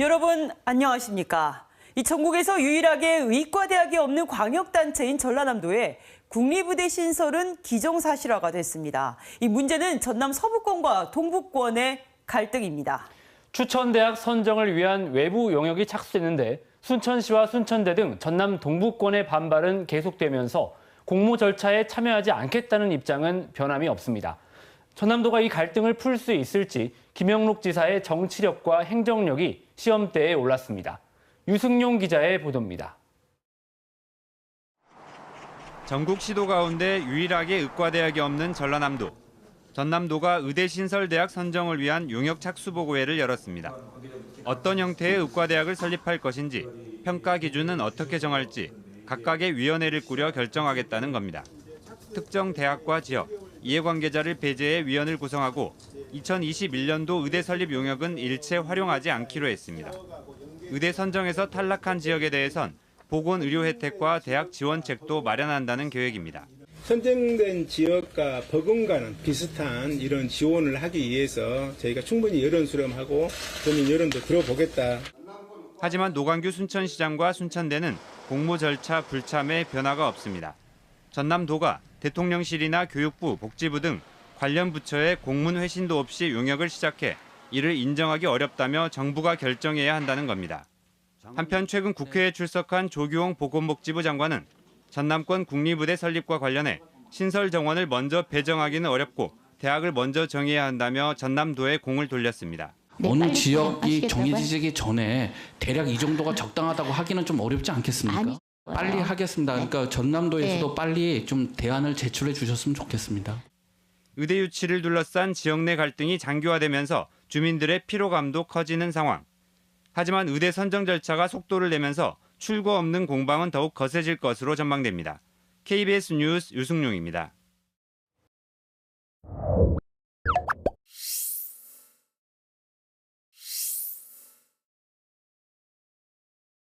여러분 안녕하십니까? 이 전국에서 유일하게 의과대학이 없는 광역단체인 전라남도에 국립의대 신설은 기정사실화가 됐습니다. 이 문제는 전남 서부권과 동북권의 갈등입니다. 추천대학 선정을 위한 외부 용역이 착수됐는데 순천시와 순천대 등 전남 동부권의 반발은 계속되면서 공모 절차에 참여하지 않겠다는 입장은 변함이 없습니다. 전남도가 이 갈등을 풀 수 있을지 김영록 지사의 정치력과 행정력이 시험대에 올랐습니다. 유승용 기자의 보도입니다. 전국 시도 가운데 유일하게 의과대학이 없는 전라남도. 전남도가 의대 신설 대학 선정을 위한 용역 착수 보고회를 열었습니다. 어떤 형태의 의과대학을 설립할 것인지, 평가 기준은 어떻게 정할지 각각의 위원회를 꾸려 결정하겠다는 겁니다. 특정 대학과 지역, 이해관계자를 배제해 위원을 구성하고 2021년도 의대 설립 용역은 일체 활용하지 않기로 했습니다. 의대 선정에서 탈락한 지역에 대해선 보건 의료 혜택과 대학 지원책도 마련한다는 계획입니다. 선정된 지역과 버금가는 비슷한 이런 지원을 하기 위해서 저희가 충분히 여론 수렴하고 국민 여론도 들어보겠다. 하지만 노광규 순천시장과 순천대는 공모 절차 불참에 변화가 없습니다. 전남도가 대통령실이나 교육부, 복지부 등 관련 부처의 공문 회신도 없이 용역을 시작해 이를 인정하기 어렵다며 정부가 결정해야 한다는 겁니다. 한편 최근 국회에 출석한 조규홍 보건복지부 장관은 전남권 국립의대 설립과 관련해 신설 정원을 먼저 배정하기는 어렵고 대학을 먼저 정해야 한다며 전남도에 공을 돌렸습니다. 네, 어느 지역이? 정해지기 전에 대략 이 정도가 적당하다고 하기는 좀 어렵지 않겠습니까? 아니, 빨리 하겠습니다. 그러니까 전남도에서도 네. 빨리 좀 대안을 제출해 주셨으면 좋겠습니다. 의대 유치를 둘러싼 지역 내 갈등이 장기화되면서 주민들의 피로감도 커지는 상황. 하지만 의대 선정 절차가 속도를 내면서 출구 없는 공방은 더욱 거세질 것으로 전망됩니다. KBS 뉴스 유승용입니다.